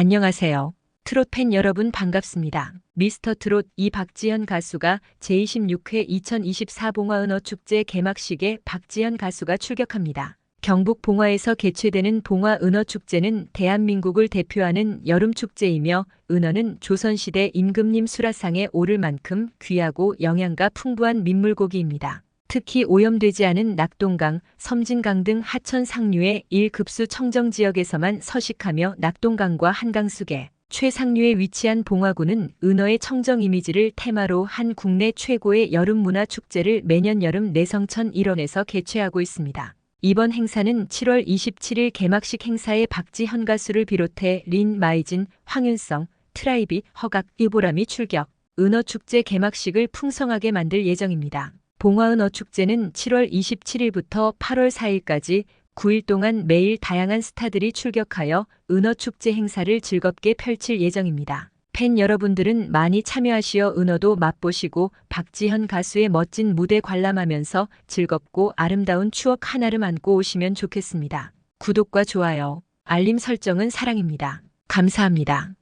안녕하세요. 트롯 팬 여러분 반갑습니다. 미스터 트롯 이 박지현 가수가 제26회 2024 봉화 은어 축제 개막식에 박지현 가수가 출격합니다. 경북 봉화에서 개최되는 봉화 은어 축제는 대한민국을 대표하는 여름 축제이며 은어는 조선시대 임금님 수라상에 오를 만큼 귀하고 영양가 풍부한 민물고기입니다. 특히 오염되지 않은 낙동강, 섬진강 등 하천 상류의 1급수 청정 지역에서만 서식하며 낙동강과 한강수계, 최상류에 위치한 봉화구는 은어의 청정 이미지를 테마로 한 국내 최고의 여름 문화 축제를 매년 여름 내성천 일원에서 개최하고 있습니다. 이번 행사는 7월 27일 개막식 행사에 박지현 가수를 비롯해 린 마이진, 황윤성, 트라이비, 허각, 이보람이 출격, 은어축제 개막식을 풍성하게 만들 예정입니다. 봉화은어 축제는 7월 27일부터 8월 4일까지 9일 동안 매일 다양한 스타들이 출격하여 은어 축제 행사를 즐겁게 펼칠 예정입니다. 팬 여러분들은 많이 참여하시어 은어도 맛보시고 박지현 가수의 멋진 무대 관람하면서 즐겁고 아름다운 추억 하나를 안고 오시면 좋겠습니다. 구독과 좋아요, 알림 설정은 사랑입니다. 감사합니다.